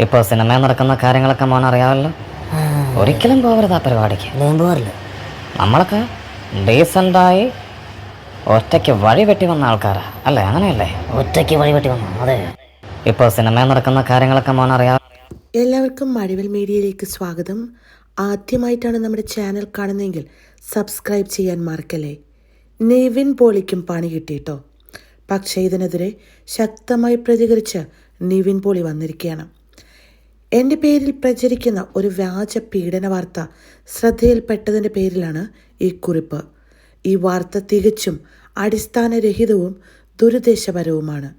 ഇപ്പോൾ സിനിമയിൽ നടക്കുന്ന കാര്യങ്ങളൊക്കെ മോൻ അറിയാമല്ലോ. ഒരിക്കലും പോകരുത് ആ പരിപാടിക്ക്. ഞാൻ നമ്മളൊക്കെ ഡീസന്റായി ഒറ്റയ്ക്ക് വഴി വെട്ടി വന്ന ആൾക്കാരാ. അല്ലേ? അങ്ങനെയല്ലേ? ഒറ്റയ്ക്ക് വഴി വെട്ടി വന്ന അതെ. ഇപ്പോൾ സിനിമയിൽ നടക്കുന്ന കാര്യങ്ങളൊക്കെ മോൻ അറിയാം എല്ലാവർക്കും മഴവിൽ മീഡിയയിലേക്ക് സ്വാഗതം. ആദ്യമായിട്ടാണ് നമ്മുടെ ചാനൽ കാണുന്നതെങ്കിൽ സബ്സ്ക്രൈബ് ചെയ്യാൻ മറക്കല്ലേ? നെവിൻ പോളിക്കും പണി കിട്ടിയിട്ടോ? പക്ഷേ ഇതിനെതിരെ ശക്തമായി പ്രതികരിച്ച് നിവിൻ പോളി വന്നിരിക്കുകയാണ്. എന്റെ പേരിൽ പ്രചരിക്കുന്ന ഒരു വ്യാജ പീഡന വാർത്ത ശ്രദ്ധയിൽപ്പെട്ടതിന്റെ പേരിലാണ് ഈ കുറിപ്പ്. ഈ വാർത്ത തികച്ചും അടിസ്ഥാനരഹിതവും ദുരുദ്ദേശപരവുമാണ്.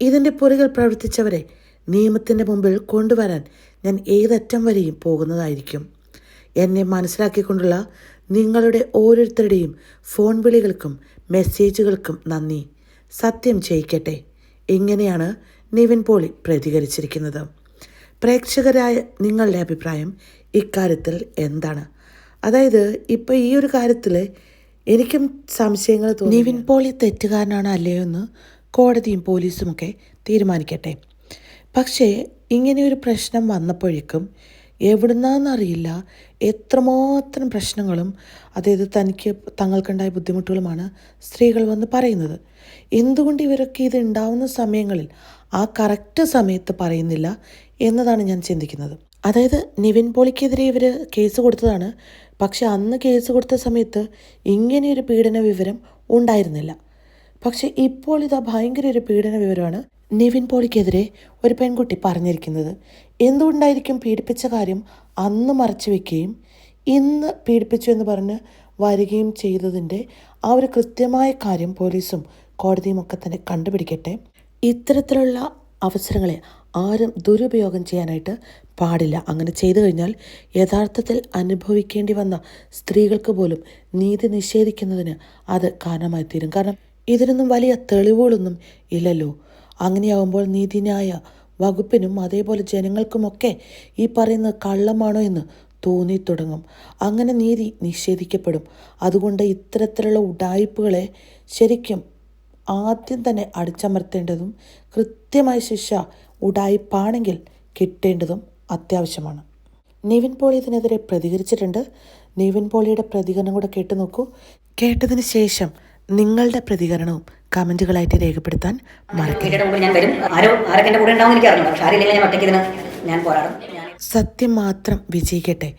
ഇതിന്റെ പുറകിൽ പ്രവർത്തിച്ചവരെ നിയമത്തിന്റെ മുമ്പിൽ കൊണ്ടുവരാൻ ഞാൻ ഏതറ്റം വരെയും പോകുന്നതായിരിക്കും. എന്നെ മനസ്സിലാക്കിക്കൊണ്ടുള്ള നിങ്ങളുടെ ഓരോരുത്തരുടെയും ഫോൺ വിളികൾക്കും മെസ്സേജുകൾക്കും നന്ദി. സത്യം ചെയ്യിക്കട്ടെ ഇങ്ങനെയാണ് നിവിൻ പോളി പ്രതികരിച്ചിരിക്കുന്നത്. പ്രേക്ഷകരായ നിങ്ങളുടെ അഭിപ്രായം ഇക്കാര്യത്തിൽ എന്താണ്? അതായത് ഇപ്പോൾ ഈ ഒരു കാര്യത്തിൽ എനിക്കും സംശയങ്ങൾ തോന്നി നിവിൻ പോളി തെറ്റുകാരനാണ് അല്ലയോ എന്ന് കോടതിയും പോലീസുമൊക്കെ തീരുമാനിക്കട്ടെ. പക്ഷേ ഇങ്ങനെ ഒരു പ്രശ്നം വന്നപ്പോഴേക്കും എവിടുന്നാന്നറിയില്ല. എത്രമാത്രം പ്രശ്നങ്ങളും അതായത് തനിക്ക് തങ്ങൾക്കുണ്ടായ ബുദ്ധിമുട്ടുകളുമാണ് സ്ത്രീകൾ വന്ന് പറയുന്നത്. എന്തുകൊണ്ട് ഇവരൊക്കെ ഇത് ഉണ്ടാവുന്ന സമയങ്ങളിൽ ആ കറക്റ്റ് സമയത്ത് പറയുന്നില്ല? എന്നതാണ് ഞാൻ ചിന്തിക്കുന്നത്. അതായത് നിവിൻ പോളിക്കെതിരെ ഇവർ കേസ് കൊടുത്തതാണ്. പക്ഷെ അന്ന് കേസ് കൊടുത്ത സമയത്ത് ഇങ്ങനെയൊരു പീഡന വിവരം ഉണ്ടായിരുന്നില്ല. പക്ഷെ ഇപ്പോൾ ഇതാ ഭയങ്കര ഒരു പീഡന വിവരമാണ് നിവിൻ പോളിക്കെതിരെ ഒരു പെൺകുട്ടി പറഞ്ഞിരിക്കുന്നത്. എന്തുകൊണ്ടായിരിക്കും പീഡിപ്പിച്ച കാര്യം അന്ന് മറച്ചു വെക്കുകയും ഇന്ന് പീഡിപ്പിച്ചു എന്ന് പറഞ്ഞ് വരികയും ചെയ്തതിന്റെ ആ ഒരു കൃത്യമായ കാര്യം പോലീസും കോടതിയും ഒക്കെ തന്നെ കണ്ടുപിടിക്കട്ടെ. ഇത്തരത്തിലുള്ള അവസരങ്ങളെ ആരും ദുരുപയോഗം ചെയ്യാനായിട്ട് പാടില്ല. അങ്ങനെ ചെയ്തു കഴിഞ്ഞാൽ യഥാർത്ഥത്തിൽ അനുഭവിക്കേണ്ടി വന്ന സ്ത്രീകൾക്ക് പോലും നീതി നിഷേധിക്കുന്നതിന് അത് കാരണമായി തീരും കാരണം ഇതിനൊന്നും വലിയ തെളിവുകളൊന്നും ഇല്ലല്ലോ. അങ്ങനെയാവുമ്പോൾ നീതിന്യായ വകുപ്പിനും അതേപോലെ ജനങ്ങൾക്കുമൊക്കെ ഈ പറയുന്നത് കള്ളമാണോ എന്ന് തോന്നിത്തുടങ്ങും. അങ്ങനെ നീതി നിഷേധിക്കപ്പെടും. അതുകൊണ്ട് ഇത്തരത്തിലുള്ള ഉഡായിപ്പുകളെ ശരിക്കും ആദ്യം തന്നെ അടിച്ചമർത്തേണ്ടതും കൃത്യമായ ശിക്ഷ ഉഡായിപ്പാണെങ്കിൽ കിട്ടേണ്ടതും അത്യാവശ്യമാണ്. നിവിൻ പോളി ഇതിനെതിരെ പ്രതികരിച്ചിട്ടുണ്ട്. നിവിൻ പോളിയുടെ പ്രതികരണം കൂടെ കേട്ടു നോക്കൂ. കേട്ടതിന് ശേഷം നിങ്ങളുടെ പ്രതികരണവും കമന്റുകളായിട്ട് രേഖപ്പെടുത്താൻ മറക്കരുത്. ഞാൻ വരും. ആരോ ആരൊക്കെ എന്റെ കൂടെ ഉണ്ടാവും എനിക്ക് അറിയില്ല പക്ഷെ ആരില്ലെങ്കിൽ ഞാൻ ഒറ്റയ്ക്ക് ഇതിന് ഞാൻ പോരാടും. സത്യം മാത്രം വിജയിക്കട്ടെ.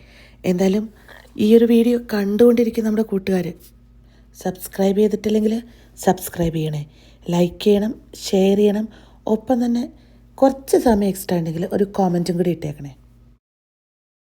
എന്തായാലും ഈ ഒരു വീഡിയോ കണ്ടുകൊണ്ടിരിക്കുന്ന നമ്മുടെ കൂട്ടുകാർ സബ്സ്ക്രൈബ് ചെയ്തിട്ടില്ലെങ്കിൽ സബ്സ്ക്രൈബ് ചെയ്യണേ. ലൈക്ക് ചെയ്യണം ഷെയർ ചെയ്യണം. ഒപ്പം തന്നെ കുറച്ച് സമയം എക്സ്ട്രാ ഉണ്ടെങ്കിൽ ഒരു കോമന്റും കൂടി ഇട്ടേക്കണേ.